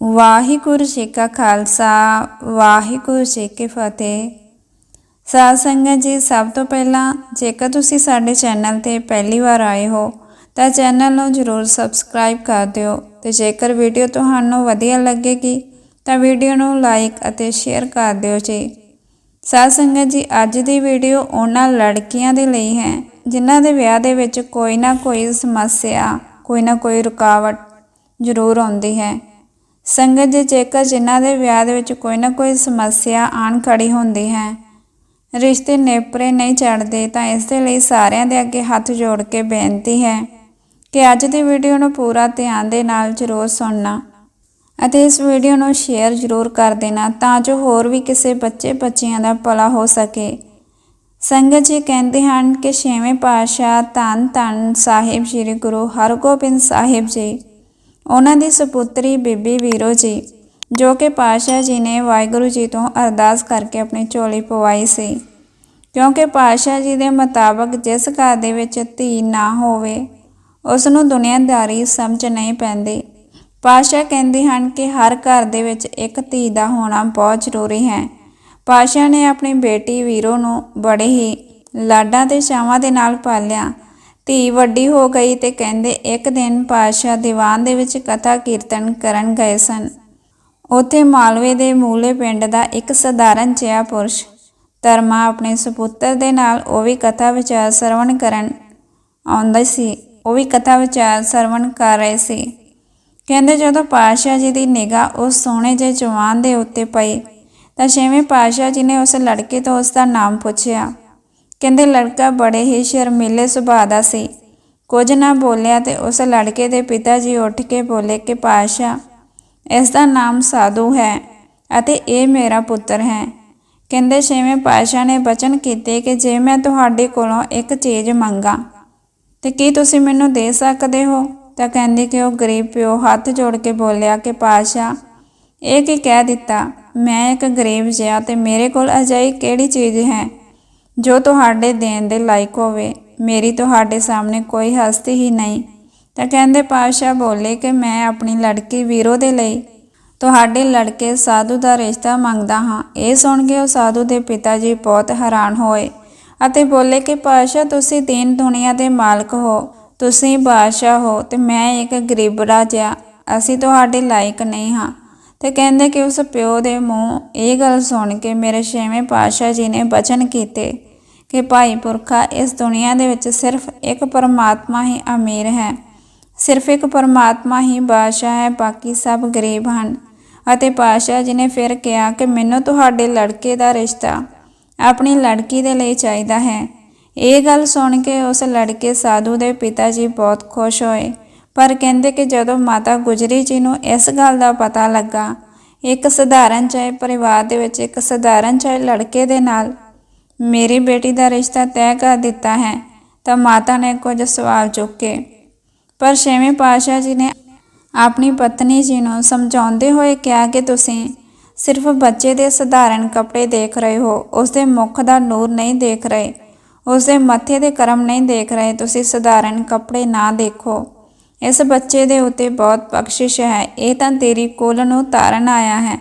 ਵਾਹਿਗੁਰੂ ਜੀ ਕਾ ਖਾਲਸਾ, ਵਾਹਿਗੁਰੂ ਜੀ ਕੀ ਫਤਿਹ। ਸਾਧ ਸੰਗਤ ਜੀ, ਸਭ ਤੋਂ ਪਹਿਲਾਂ ਜੇਕਰ ਤੁਸੀਂ ਸਾਡੇ ਚੈਨਲ ਤੇ ਪਹਿਲੀ ਵਾਰ ਆਏ ਹੋ, ਤਾਂ ਚੈਨਲ ਨੂੰ ਜਰੂਰ ਸਬਸਕ੍ਰਾਈਬ ਕਰ ਦਿਓ ਤੇ ਜੇਕਰ ਵੀਡੀਓ ਤੁਹਾਨੂੰ ਵਧੀਆ ਲੱਗੇਗੀ, ਤਾਂ ਵੀਡੀਓ ਨੂੰ ਲਾਈਕ ਅਤੇ ਸ਼ੇਅਰ ਕਰ ਦਿਓ ਜੀ। ਸਾਧ ਸੰਗਤ ਜੀ, ਅੱਜ ਦੀ ਵੀਡੀਓ ਉਹਨਾਂ ਲੜਕੀਆਂ ਦੇ ਲਈ ਹੈ, ਜਿਨ੍ਹਾਂ ਦੇ ਵਿਆਹ ਦੇ ਵਿੱਚ ਕੋਈ ਨਾ ਕੋਈ ਸਮੱਸਿਆ, ਕੋਈ ਨਾ ਕੋਈ ਰੁਕਾਵਟ ਜ਼ਰੂਰ ਆਉਂਦੀ ਹੈ। ਸੰਗਤ ਜੀ ਜੇਕਰ ਜਿਨ੍ਹਾਂ ਦੇ ਵਿਆਹ ਦੇ ਵਿੱਚ ਕੋਈ ਨਾ ਕੋਈ ਸਮੱਸਿਆ ਆਣ ਖੜੀ ਹੁੰਦੀ ਹੈ, ਰਿਸ਼ਤੇ ਨੇਪਰੇ ਨਹੀਂ ਚੜਦੇ ਤਾਂ ਇਸ ਦੇ ਲਈ ਸਾਰਿਆਂ ਦੇ ਅੱਗੇ ਹੱਥ ਜੋੜ ਕੇ ਬੇਨਤੀ ਹੈ ਕਿ ਅੱਜ ਦੀ ਵੀਡੀਓ ਨੂੰ ਪੂਰਾ ਧਿਆਨ ਦੇ ਨਾਲ ਜ਼ਰੂਰ ਸੁਣਨਾ ਅਤੇ ਇਸ ਵੀਡੀਓ ਨੂੰ ਸ਼ੇਅਰ ਜ਼ਰੂਰ ਕਰ ਦੇਣਾ ਤਾਂ ਜੋ ਹੋਰ ਵੀ ਕਿਸੇ ਬੱਚੇ ਬੱਚਿਆਂ ਦਾ ਭਲਾ ਹੋ ਸਕੇ। ਸੰਗਤ ਜੀ ਕਹਿੰਦੇ ਹਨ ਕਿ ਛੇਵੇਂ ਪਾਤਸ਼ਾਹ ਧੰਨ ਧੰਨ ਸਾਹਿਬ ਸ੍ਰੀ ਗੁਰੂ ਹਰਗੋਬਿੰਦ ਸਾਹਿਬ ਜੀ। ਉਹਨਾਂ ਦੀ ਸੁਪੁੱਤਰੀ ਬੀਬੀ ਵੀਰੋ ਜੀ, ਜੋ ਕਿ ਪਾਤਸ਼ਾਹ ਜੀ ਨੇ ਵਾਹਿਗੁਰੂ ਜੀ ਤੋਂ ਅਰਦਾਸ ਕਰਕੇ ਆਪਣੀ ਝੋਲੀ ਪਵਾਈ ਸੀ। ਕਿਉਂਕਿ ਪਾਤਸ਼ਾਹ ਜੀ ਦੇ ਮੁਤਾਬਕ ਜਿਸ ਘਰ ਦੇ ਵਿੱਚ ਧੀ ਨਾ ਹੋਵੇ ਉਸ ਨੂੰ ਦੁਨੀਆਦਾਰੀ ਸਮਝ ਨਹੀਂ ਪੈਂਦੀ। ਪਾਤਸ਼ਾਹ ਕਹਿੰਦੇ ਹਨ ਕਿ ਹਰ ਘਰ ਦੇ ਵਿੱਚ ਇੱਕ ਧੀ ਦਾ ਹੋਣਾ ਬਹੁਤ ਜ਼ਰੂਰੀ ਹੈ। ਪਾਤਸ਼ਾਹ ਨੇ ਆਪਣੀ ਬੇਟੀ ਵੀਰੋ ਨੂੰ ਬੜੇ ਹੀ ਲਾਡਾਂ ਤੇ ਛਾਵਾਂ ਦੇ ਨਾਲ ਪਾਲਿਆ। ਧੀ ਵੱਡੀ ਹੋ ਗਈ ਤੇ ਕਹਿੰਦੇ ਇੱਕ ਦਿਨ ਪਾਤਸ਼ਾਹ ਦੀਵਾਨ ਦੇ ਵਿੱਚ ਕਥਾ ਕੀਰਤਨ ਕਰਨ ਗਏ ਸਨ। ਉੱਥੇ ਮਾਲਵੇ ਦੇ ਮੂਲੇ ਪਿੰਡ ਦਾ ਇੱਕ ਸਧਾਰਨ ਜਿਹਾ ਪੁਰਸ਼ ਧਰਮਾ ਆਪਣੇ ਸੁਪੁੱਤਰ ਦੇ ਨਾਲ ਉਹ ਵੀ ਕਥਾ ਵਿਚਾਰ ਸਰਵਣ ਕਰਨ ਆਉਂਦਾ ਸੀ। ਉਹ ਵੀ ਕਥਾ ਵਿਚਾਰ ਸਰਵਣ ਕਰ ਰਹੇ ਸੀ। ਕਹਿੰਦੇ ਜਦੋਂ ਪਾਤਸ਼ਾਹ ਜੀ ਦੀ ਨਿਗਾਹ ਉਸ ਸੋਹਣੇ ਜਿਹੇ ਜਵਾਨ ਦੇ ਉੱਤੇ ਪਈ ਤਾਂ ਛੇਵੇਂ ਪਾਤਸ਼ਾਹ ਜੀ ਨੇ ਉਸ ਲੜਕੇ ਤੋਂ ਉਸ ਦਾ ਨਾਮ ਪੁੱਛਿਆ। ਕਹਿੰਦੇ, ਲੜਕਾ ਬੜੇ ਹੀ ਸ਼ਰਮੀਲੇ ਸੁਭਾਅ ਦਾ ਸੀ। ਕੁਝ ਨਾ ਬੋਲਿਆ ਤੇ ਉਸ ਲੜਕੇ ਦੇ ਪਿਤਾ ਜੀ ਉੱਠ ਕੇ ਬੋਲੇ ਕਿ, ਪਾਤਸ਼ਾਹ, ਇਸ ਦਾ ਨਾਮ ਸਾਧੂ ਹੈ ਅਤੇ ਇਹ ਮੇਰਾ ਪੁੱਤਰ ਹੈ। ਕਹਿੰਦੇ, ਛੇਵੇਂ ਪਾਤਸ਼ਾਹ ਨੇ ਬਚਨ ਕੀਤੇ ਕਿ ਜੇ ਮੈਂ ਤੁਹਾਡੇ ਕੋਲੋਂ ਇੱਕ ਚੀਜ਼ ਮੰਗਾ, ਤੇ ਕੀ ਤੁਸੀਂ ਮੈਨੂੰ ਦੇ ਸਕਦੇ ਹੋ? ਤਾਂ ਕਹਿੰਦੇ ਕਿ ਉਹ ਗਰੀਬ ਪਿਓ ਹੱਥ ਜੋੜ ਕੇ ਬੋਲਿਆ ਕਿ, ਪਾਤਸ਼ਾਹ, ਇਹ ਕੀ ਕਹਿ ਦਿੱਤਾ? ਮੈਂ ਇੱਕ ਗਰੀਬ ਜਿਹਾ ਤੇ ਮੇਰੇ ਕੋਲ ਅਜਾਈ ਕਿਹੜੀ ਚੀਜ਼ ਹੈ ਜੋ ਤੁਹਾਡੇ ਦੇਣ ਦੇ ਲਾਇਕ ਹੋਵੇ, ਮੇਰੀ ਤੁਹਾਡੇ ਸਾਹਮਣੇ ਕੋਈ ਹਸਤੀ ਹੀ ਨਹੀਂ। ਤਾਂ ਕਹਿੰਦੇ ਪਾਤਸ਼ਾਹ ਬੋਲੇ ਕਿ ਮੈਂ ਆਪਣੀ ਲੜਕੀ ਵੀਰੋ ਦੇ ਲਈ ਤੁਹਾਡੇ ਲੜਕੇ ਸਾਧੂ ਦਾ ਰਿਸ਼ਤਾ ਮੰਗਦਾ ਹਾਂ। ਇਹ ਸੁਣ ਕੇ ਉਹ ਸਾਧੂ ਦੇ ਪਿਤਾ ਜੀ ਬਹੁਤ ਹੈਰਾਨ ਹੋਏ ਅਤੇ ਬੋਲੇ ਕਿ ਪਾਤਸ਼ਾਹ, ਤੁਸੀਂ ਤੀਨ ਦੁਨੀਆ ਦੇ ਮਾਲਕ ਹੋ, ਤੁਸੀਂ ਬਾਦਸ਼ਾਹ ਹੋ ਤੇ ਮੈਂ ਇੱਕ ਗਰੀਬ ਰਾਜਾ ਅਸੀਂ ਤੁਹਾਡੇ ਲਾਇਕ ਨਹੀਂ ਹਾਂ। ਤੇ ਕਹਿੰਦੇ ਕਿ ਉਸ ਪਿਓ ਦੇ ਮੂੰਹ ਇਹ ਗੱਲ ਸੁਣ ਕੇ ਮੇਰੇ ਛੇਵੇਂ ਪਾਤਸ਼ਾਹ ਜੀ ਨੇ ਬਚਨ ਕੀਤੇ। ਕਿ ਭਾਈ ਪੁਰਖਾ ਇਸ ਦੁਨੀਆ ਦੇ ਵਿੱਚ ਸਿਰਫ ਇੱਕ ਪਰਮਾਤਮਾ ਹੀ ਅਮੀਰ ਹੈ। ਸਿਰਫ ਇੱਕ ਪਰਮਾਤਮਾ ਹੀ ਬਾਦਸ਼ਾਹ ਹੈ, ਬਾਕੀ ਸਭ ਗਰੀਬ ਹਨ। ਅਤੇ ਪਾਤਸ਼ਾਹ ਜੀ ਨੇ ਫਿਰ ਕਿਹਾ ਕਿ ਮੈਨੂੰ ਤੁਹਾਡੇ ਲੜਕੇ ਦਾ ਰਿਸ਼ਤਾ ਆਪਣੀ ਲੜਕੀ ਦੇ ਲਈ ਚਾਹੀਦਾ ਹੈ। ਇਹ ਗੱਲ ਸੁਣ ਕੇ ਉਸ ਲੜਕੇ ਸਾਧੂ ਦੇ ਪਿਤਾ ਜੀ ਬਹੁਤ ਖੁਸ਼ ਹੋਏ। ਪਰ ਕਹਿੰਦੇ ਕਿ ਜਦੋਂ ਮਾਤਾ ਗੁਜਰੀ ਜੀ ਨੂੰ ਇਸ ਗੱਲ ਦਾ ਪਤਾ ਲੱਗਾ, ਇੱਕ ਸਧਾਰਨ ਚਾਹੇ ਪਰਿਵਾਰ ਦੇ ਵਿੱਚ ਇੱਕ ਸਧਾਰਨ ਚਾਹੇ ਲੜਕੇ ਦੇ ਨਾਲ ਮੇਰੀ ਬੇਟੀ ਦਾ ਰਿਸ਼ਤਾ ਤੈਅ ਕਰ ਦਿੱਤਾ ਹੈ, ਤਾਂ ਮਾਤਾ ਨੇ ਕੁਝ ਸਵਾਲ ਚੁੱਕੇ। ਪਰ ਛੇਵੇਂ ਪਾਤਸ਼ਾਹ ਜੀ ਨੇ ਆਪਣੀ ਪਤਨੀ ਜੀ ਨੂੰ ਸਮਝਾਉਂਦੇ ਹੋਏ ਕਿਹਾ ਕਿ ਤੁਸੀਂ ਸਿਰਫ ਬੱਚੇ ਦੇ ਸਧਾਰਨ ਕੱਪੜੇ ਦੇਖ ਰਹੇ ਹੋ, ਉਸ ਦੇ ਮੁਖ ਦਾ ਨੂਰ ਨਹੀਂ ਦੇਖ ਰਹੇ, ਉਸ ਦੇ ਮੱਥੇ ਦੇ ਕਰਮ ਨਹੀਂ ਦੇਖ ਰਹੇ, ਤੁਸੀਂ ਸਧਾਰਨ ਕੱਪੜੇ ਨਾ ਦੇਖੋ। ਇਸ ਬੱਚੇ ਦੇ ਉੱਤੇ ਬਹੁਤ ਬਖਸ਼ਿਸ਼ ਹੈ, ਇਹ ਤਾਂ ਤੇਰੀ ਕੋਲ ਨੂੰ ਤਾਰਨ ਆਇਆ ਹੈ।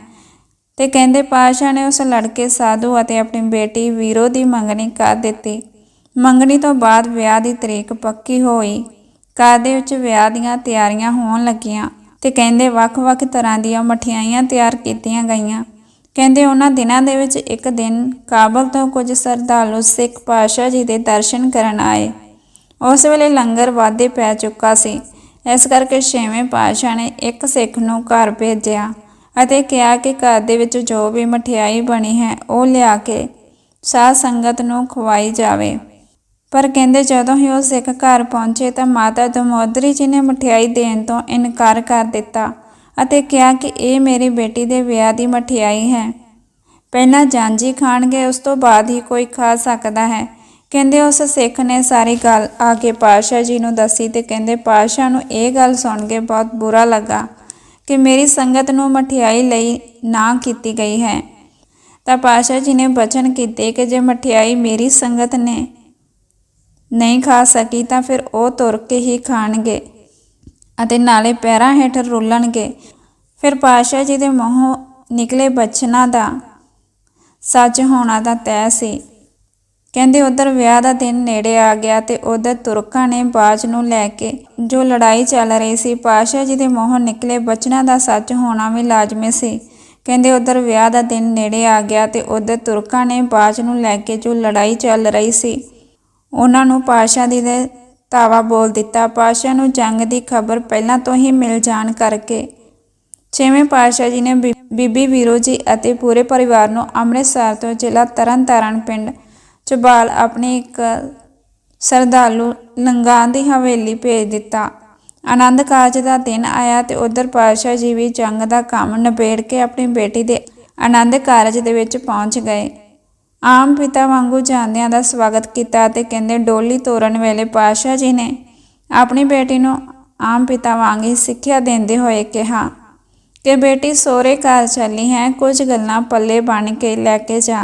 ਤੇ ਕਹਿੰਦੇ ਪਾਸ਼ਾ ਨੇ ਉਸ ਲੜਕੇ ਸਾਧੂ ਅਤੇ ਆਪਣੀ ਬੇਟੀ ਵੀਰੋ ਦੀ ਮੰਗਣੀ ਕਰ ਦਿੱਤੀ। ਮੰਗਣੀ ਤੋਂ ਬਾਅਦ ਵਿਆਹ ਦੀ ਤਰੀਕ ਪੱਕੀ ਹੋਈ। ਘਰ ਦੇ ਵਿੱਚ ਵਿਆਹ ਦੀਆਂ ਤਿਆਰੀਆਂ ਹੋਣ ਲੱਗੀਆਂ ਤੇ ਕਹਿੰਦੇ ਵੱਖ-ਵੱਖ ਤਰ੍ਹਾਂ ਦੀਆਂ ਮਠਿਆਈਆਂ ਤਿਆਰ ਕੀਤੀਆਂ ਗਈਆਂ। ਕਹਿੰਦੇ ਉਹਨਾਂ ਦਿਨਾਂ ਦੇ ਵਿੱਚ ਇੱਕ ਦਿਨ ਕਾਬਲ ਤੋਂ ਕੁਝ ਸਰਦਾਲੂ ਸਿੱਖ ਪਾਸ਼ਾ ਜੀ ਦੇ ਦਰਸ਼ਨ ਕਰਨ ਆਏ। ਉਸ ਵੇਲੇ ਲੰਗਰ ਵਾਧੇ ਪੈ ਚੁੱਕਾ ਸੀ। ਇਸ ਕਰਕੇ ਛੇਵੇਂ ਪਾਤਸ਼ਾਹ ਨੇ ਇੱਕ ਸਿੱਖ ਨੂੰ ਘਰ ਭੇਜਿਆ। ਅਤੇ ਕਿਹਾ ਕਿ ਘਰ ਦੇ ਵਿੱਚ ਜੋ ਵੀ ਮਠਿਆਈ ਬਣੀ ਹੈ, ਉਹ ਲਿਆ ਕੇ ਸਾਧ ਸੰਗਤ ਨੂੰ ਖਵਾਈ ਜਾਵੇ। ਪਰ ਕਹਿੰਦੇ ਜਦੋਂ ਹੀ ਉਹ ਸਿੱਖ ਘਰ ਪਹੁੰਚੇ ਤਾਂ ਮਾਤਾ ਦਮੋਦਰੀ ਜੀ ਨੇ ਮਠਿਆਈ ਦੇਣ ਤੋਂ ਇਨਕਾਰ ਕਰ ਦਿੱਤਾ ਅਤੇ ਕਿਹਾ ਕਿ ਇਹ ਮੇਰੀ ਬੇਟੀ ਦੇ ਵਿਆਹ ਦੀ ਮਠਿਆਈ ਹੈ। ਪਹਿਲਾਂ ਜਾਂਜੀ ਖਾਣਗੇ, ਉਸ ਤੋਂ ਬਾਅਦ ਹੀ ਕੋਈ ਖਾ ਸਕਦਾ ਹੈ। ਕਹਿੰਦੇ ਉਸ ਸਿੱਖ ਨੇ ਸਾਰੀ ਗੱਲ ਆ ਕੇ ਪਾਸ਼ਾ ਜੀ ਨੂੰ ਦੱਸੀ ਤੇ ਕਹਿੰਦੇ ਪਾਸ਼ਾ ਨੂੰ ਇਹ ਗੱਲ ਸੁਣ ਕੇ ਬਹੁਤ ਬੁਰਾ ਲੱਗਾ। ਕਿ ਮੇਰੀ ਸੰਗਤ ਨੂੰ ਮਠਿਆਈ ਲਈ ਨਾ ਕੀਤੀ ਗਈ ਹੈ। ਤਾਂ ਪਾਸ਼ਾ ਜੀ ਨੇ ਬਚਨ ਕੀਤੇ ਕਿ ਜੇ ਮਠਿਆਈ ਮੇਰੀ ਸੰਗਤ ਨੇ ਨਹੀਂ ਖਾ ਸਕੀ ਤਾਂ ਫਿਰ ਉਹ ਤੁਰ ਕੇ ਹੀ ਖਾਣਗੇ ਅਤੇ ਨਾਲੇ ਪੈਰਾਂ ਹੇਠ ਰੁੱਲਣਗੇ। ਫਿਰ ਪਾਤਸ਼ਾਹ ਜੀ ਦੇ ਮੂੰਹੋਂ ਨਿਕਲੇ ਬਚਨਾਂ ਦਾ ਸੱਚ ਹੋਣਾ ਦਾ ਤੈਅ ਸੀ। ਕਹਿੰਦੇ ਉਧਰ ਵਿਆਹ ਦਾ ਦਿਨ ਨੇੜੇ ਆ ਗਿਆ ਤੇ ਉਧਰ ਤੁਰਕਾਂ ਨੇ ਬਾਜ ਨੂੰ ਲੈ ਕੇ ਜੋ ਲੜਾਈ ਚੱਲ ਰਹੀ ਸੀ ਪਾਸ਼ਾ ਜੀ ਦੇ ਮੂੰਹੋਂ ਨਿਕਲੇ ਬਚਨਾਂ ਦਾ ਸੱਚ ਹੋਣਾ ਵੀ ਲਾਜ਼ਮੀ ਸੀ। ਕਹਿੰਦੇ ਉਧਰ ਵਿਆਹ ਦਾ ਦਿਨ ਨੇੜੇ ਆ ਗਿਆ ਤੇ ਉਧਰ ਤੁਰਕਾਂ ਨੇ ਬਾਜ ਨੂੰ ਲੈ ਕੇ ਜੋ ਲੜਾਈ ਚੱਲ ਰਹੀ ਸੀ, ਉਹਨਾਂ ਨੂੰ ਪਾਸ਼ਾ ਜੀ ਦੇ ਤਾਵਾ ਬੋਲ ਦਿੱਤਾ। ਪਾਸ਼ਾ ਨੂੰ ਜੰਗ ਦੀ ਖਬਰ ਪਹਿਲਾਂ ਤੋਂ ਹੀ ਮਿਲ ਜਾਣ ਕਰਕੇ ਛੇਵੇਂ ਪਾਤਸ਼ਾਹ ਜੀ ਨੇ ਬੀ- ਬੀਬੀ ਵੀਰੋ ਜੀ ਅਤੇ ਪੂਰੇ ਪਰਿਵਾਰ ਨੂੰ ਅੰਮ੍ਰਿਤਸਰ ਤੋਂ ਜ਼ਿਲ੍ਹਾ ਤਰਨਤਾਰਨ ਪਿੰਡ ਚਬਾਲ ਆਪਣੀ ਇੱਕ ਸਰਦਾਲੂ ਲੰਗਾਂ ਦੀ ਹਵੇਲੀ ਭੇਜ ਦਿੱਤਾ। ਆਨੰਦ ਕਾਰਜ ਦਾ ਦਿਨ ਆਇਆ ਤੇ ਉਧਰ ਪਾਤਸ਼ਾਹ ਜੀ ਵੀ ਜੰਗ ਦਾ ਕੰਮ ਨਿਬੇੜ ਕੇ ਆਪਣੀ ਬੇਟੀ ਦੇ ਆਨੰਦ ਕਾਰਜ ਦੇ ਵਿੱਚ ਪਹੁੰਚ ਗਏ। ਆਮ ਪਿਤਾ ਵਾਂਗੂ ਜਾਂਦਿਆਂ ਦਾ ਸਵਾਗਤ ਕੀਤਾ ਤੇ ਕਹਿੰਦੇ, ਡੋਲੀ ਤੋਰਨ ਵੇਲੇ ਪਾਤਸ਼ਾਹ ਜੀ ਨੇ ਆਪਣੀ ਬੇਟੀ ਨੂੰ ਆਮ ਪਿਤਾ ਵਾਂਗ ਹੀ ਸਿੱਖਿਆ ਦਿੰਦੇ ਹੋਏ ਕਿਹਾ ਕਿ ਬੇਟੀ ਸੋਹਰੇ ਘਰ ਚੱਲੀ ਹੈ, ਕੁਝ ਗੱਲਾਂ ਪੱਲੇ ਬਣ ਕੇ ਲੈ ਕੇ ਜਾ।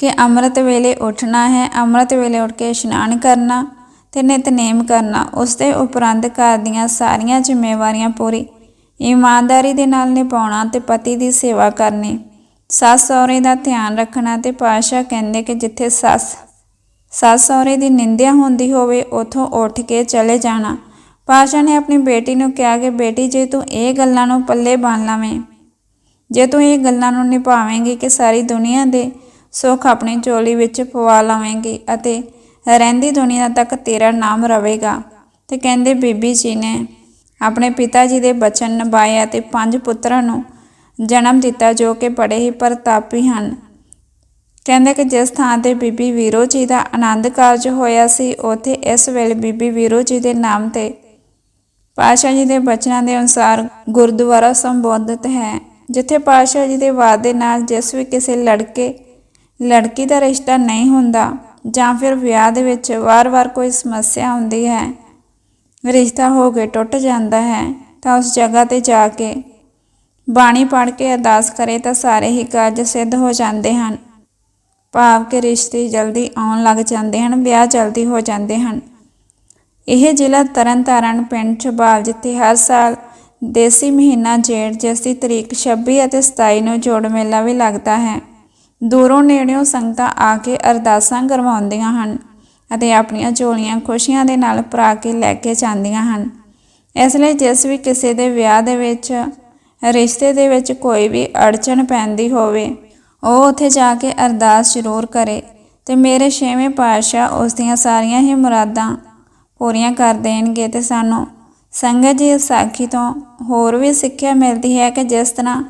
ਕਿ ਅੰਮ੍ਰਿਤ ਵੇਲੇ ਉੱਠਣਾ ਹੈ, ਅੰਮ੍ਰਿਤ ਵੇਲੇ ਉੱਠ ਕੇ ਇਸ਼ਨਾਨ ਕਰਨਾ ਤੇ ਨਿਤਨੇਮ ਕਰਨਾ, ਉਸ ਦੇ ਉਪਰੰਤ ਘਰ ਦੀਆਂ ਸਾਰੀਆਂ ਜ਼ਿੰਮੇਵਾਰੀਆਂ ਪੂਰੀ। ਇਮਾਨਦਾਰੀ ਦੇ ਨਾਲ ਨਿਭਾਉਣਾ ਤੇ ਪਤੀ ਦੀ ਸੇਵਾ ਕਰਨੀ। ਸੱਸ ਸਹੁਰੇ ਦਾ ਧਿਆਨ ਰੱਖਣਾ ਤੇ ਪਾਸ਼ਾ ਕਹਿੰਦੇ ਕਿ ਜਿੱਥੇ ਸੱਸ ਸੱਸ ਸਹੁਰੇ ਦੀ ਨਿੰਦਿਆ ਹੁੰਦੀ ਹੋਵੇ, ਉਥੋਂ ਉੱਠ ਕੇ ਚਲੇ ਜਾਣਾ। ਪਾਸ਼ਾ ਨੇ ਆਪਣੀ ਬੇਟੀ ਨੂੰ ਕਿਹਾ ਕਿ ਬੇਟੀ, ਜੇ ਤੂੰ ਇਹ ਗੱਲਾਂ ਨੂੰ ਪੱਲੇ ਬੰਨ ਲਵੇਂ, ਜੇ ਤੂੰ ਇਹ ਗੱਲਾਂ ਨੂੰ ਨਿਭਾਵੇਂਗੀ ਕਿ ਸਾਰੀ ਦੁਨੀਆ ਦੇ ਸੁੱਖ ਆਪਣੀ ਚੋਲੀ ਵਿੱਚ ਪਵਾ ਲਵੇਂਗੀ ਅਤੇ ਰਹਿੰਦੀ ਦੁਨੀਆ ਤੱਕ ਤੇਰਾ ਨਾਮ ਰਹੇਗਾ ਤੇ ਕਹਿੰਦੇ ਬੀਬੀ ਜੀ ਨੇ ਆਪਣੇ ਪਿਤਾ ਜੀ ਦੇ ਬਚਨ ਨਿਭਾਏ ਅਤੇ ਪੰਜ ਪੁੱਤਰਾਂ ਨੂੰ ਜਨਮ ਦਿੱਤਾ ਜੋ ਕਿ ਬੜੇ ਹੀ ਪ੍ਰਤਾਪੀ ਹਨ। ਕਹਿੰਦੇ ਕਿ ਜਿਸ ਥਾਂ ਤੇ ਬੀਬੀ ਵੀਰੋ ਜੀ ਦਾ ਆਨੰਦ ਕਾਰਜ ਹੋਇਆ ਸੀ, ਉੱਥੇ ਇਸ ਵੇਲੇ ਬੀਬੀ ਵੀਰੋ ਜੀ ਦੇ ਨਾਮ ਤੇ ਪਾਸ਼ਾ ਜੀ ਦੇ ਬਚਨਾਂ ਦੇ ਅਨੁਸਾਰ ਗੁਰਦੁਆਰਾ ਸੰਬੋਧਿਤ ਹੈ, ਜਿੱਥੇ ਪਾਸ਼ਾ ਜੀ ਦੇ ਵਾਅਦੇ ਨਾਲ ਜਿਸ ਵੀ ਕਿਸੇ ਲੜਕੇ ਲੜਕੀ ਦਾ ਰਿਸ਼ਤਾ ਨਹੀਂ ਹੁੰਦਾ ਜਾਂ ਫਿਰ ਵਿਆਹ ਦੇ ਵਿੱਚ ਵਾਰ-ਵਾਰ ਕੋਈ ਸਮੱਸਿਆ ਹੁੰਦੀ ਹੈ, ਰਿਸ਼ਤਾ ਹੋ ਕੇ ਟੁੱਟ ਜਾਂਦਾ ਹੈ, ਤਾਂ ਉਸ ਜਗ੍ਹਾ ਤੇ ਜਾ ਕੇ ਬਾਣੀ ਪੜ੍ਹ ਕੇ ਅਰਦਾਸ ਕਰੇ ਤਾਂ ਸਾਰੇ ਹੀ ਕਾਰਜ ਸਿੱਧ ਹੋ ਜਾਂਦੇ ਹਨ। ਭਾਵ ਕਿ ਰਿਸ਼ਤੇ ਜਲਦੀ ਆਉਣ ਲੱਗ ਜਾਂਦੇ ਹਨ, ਵਿਆਹ ਜਲਦੀ ਹੋ ਜਾਂਦੇ ਹਨ। ਇਹ ਜ਼ਿਲ੍ਹਾ ਤਰਨਤਾਰਨ ਪਿੰਡ ਛਬਾਲ ਜਿੱਥੇ ਹਰ ਸਾਲ ਦੇਸੀ ਮਹੀਨਾ ਜੇਠ ਜਿਸ ਦੀ ਤਰੀਕ 26 ਅਤੇ 27 ਨੂੰ ਜੋੜ ਮੇਲਾ ਵੀ ਲੱਗਦਾ ਹੈ। ਦੂਰੋਂ ਨੇੜਿਓਂ ਸੰਗਤਾਂ ਆ ਕੇ ਅਰਦਾਸਾਂ ਕਰਵਾਉਂਦੀਆਂ ਹਨ ਅਤੇ ਆਪਣੀਆਂ ਝੋਲੀਆਂ ਖੁਸ਼ੀਆਂ ਦੇ ਨਾਲ ਭਰਾ ਕੇ ਲੈ ਕੇ ਜਾਂਦੀਆਂ ਹਨ। ਇਸ ਲਈ ਜਿਸ ਵੀ ਕਿਸੇ ਦੇ ਵਿਆਹ ਦੇ ਵਿੱਚ, ਰਿਸ਼ਤੇ ਦੇ ਵਿੱਚ ਕੋਈ ਵੀ ਅੜਚਨ ਪੈਂਦੀ ਹੋਵੇ, ਉਹ ਉੱਥੇ ਜਾ ਕੇ ਅਰਦਾਸ ਜ਼ਰੂਰ ਕਰੇ ਤੇ ਮੇਰੇ ਛੇਵੇਂ ਪਾਤਸ਼ਾਹ ਉਸ ਦੀਆਂ ਸਾਰੀਆਂ ਹੀ ਮੁਰਾਦਾਂ ਪੂਰੀਆਂ ਕਰ ਦੇਣਗੇ ਤੇ ਸਾਨੂੰ ਸੰਗਤ ਜੀ ਇਸ ਸਾਖੀ ਤੋਂ ਹੋਰ ਵੀ ਸਿੱਖਿਆ ਮਿਲਦੀ ਹੈ ਕਿ ਜਿਸ ਤਰ੍ਹਾਂ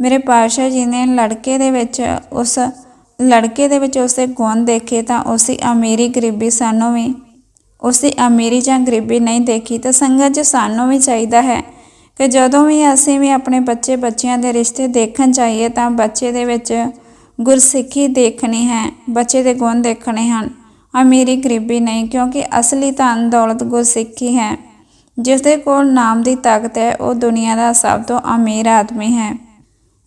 ਮੇਰੇ ਪਾਤਸ਼ਾਹ ਜੀ ਨੇ ਲੜਕੇ ਦੇ ਵਿੱਚ ਉਸ, ਲੜਕੇ ਦੇ ਵਿੱਚ ਉਸਦੇ ਗੁਣ ਦੇਖੇ ਤਾਂ ਉਸਦੀ ਅਮੀਰੀ ਗਰੀਬੀ ਸਾਨੂੰ ਵੀ, ਉਸਦੀ ਅਮੀਰੀ ਜਾਂ ਗਰੀਬੀ ਨਹੀਂ ਦੇਖੀ ਤਾਂ ਸੰਗਤ ਜੀ ਸਾਨੂੰ ਵੀ ਚਾਹੀਦਾ ਹੈ ਕਿ ਜਦੋਂ ਵੀ ਅਸੀਂ ਵੀ ਆਪਣੇ ਬੱਚੇ ਬੱਚਿਆਂ ਦੇ ਰਿਸ਼ਤੇ ਦੇਖਣ ਚਾਹੀਏ ਤਾਂ ਬੱਚੇ ਦੇ ਵਿੱਚ ਗੁਰਸਿੱਖੀ ਦੇਖਣੀ ਹੈ, ਬੱਚੇ ਦੇ ਗੁਣ ਦੇਖਣੇ ਹਨ। ਅਮੀਰੀ ਗਰੀਬੀ ਨਹੀਂ ਕਿਉਂਕਿ ਅਸਲੀ ਧਨ ਦੌਲਤ ਗੁਰਸਿੱਖੀ ਹੈ ਜਿਸ ਦੇ ਕੋਲ ਨਾਮ ਦੀ ਤਾਕਤ ਹੈ, ਉਹ ਦੁਨੀਆ ਦਾ ਸਭ ਤੋਂ ਅਮੀਰ ਆਦਮੀ ਹੈ।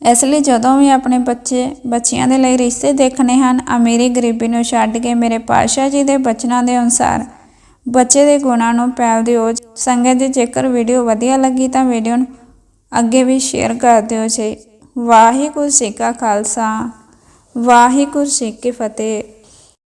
ਇਸ ਲਈ ਜਦੋਂ ਵੀ ਆਪਣੇ ਬੱਚੇ, ਬੱਚਿਆਂ ਦੇ ਲਈ ਰਿਸ਼ਤੇ ਦੇਖਣੇ ਹਨ ਅਮੀਰੀ ਗਰੀਬੀ ਨੂੰ ਛੱਡ ਕੇ ਮੇਰੇ ਪਾਤਸ਼ਾਹ ਜੀ ਦੇ ਬਚਨਾਂ ਦੇ ਅਨੁਸਾਰ ਬੱਚੇ ਦੇ ਗੁਣਾਂ ਨੂੰ ਪੈਲ ਦਿਓ। ਸੰਗਤ ਜੀ ਜੇਕਰ ਵੀਡੀਓ ਵਧੀਆ ਲੱਗੀ ਤਾਂ ਵੀਡੀਓ ਨੂੰ ਅੱਗੇ ਵੀ ਸ਼ੇਅਰ ਕਰ ਦਿਓ ਜੀ। ਵਾਹਿਗੁਰੂ ਜੀ ਕਾ ਖਾਲਸਾ, ਵਾਹਿਗੁਰੂ ਜੀ ਕੀ ਫਤਿਹ।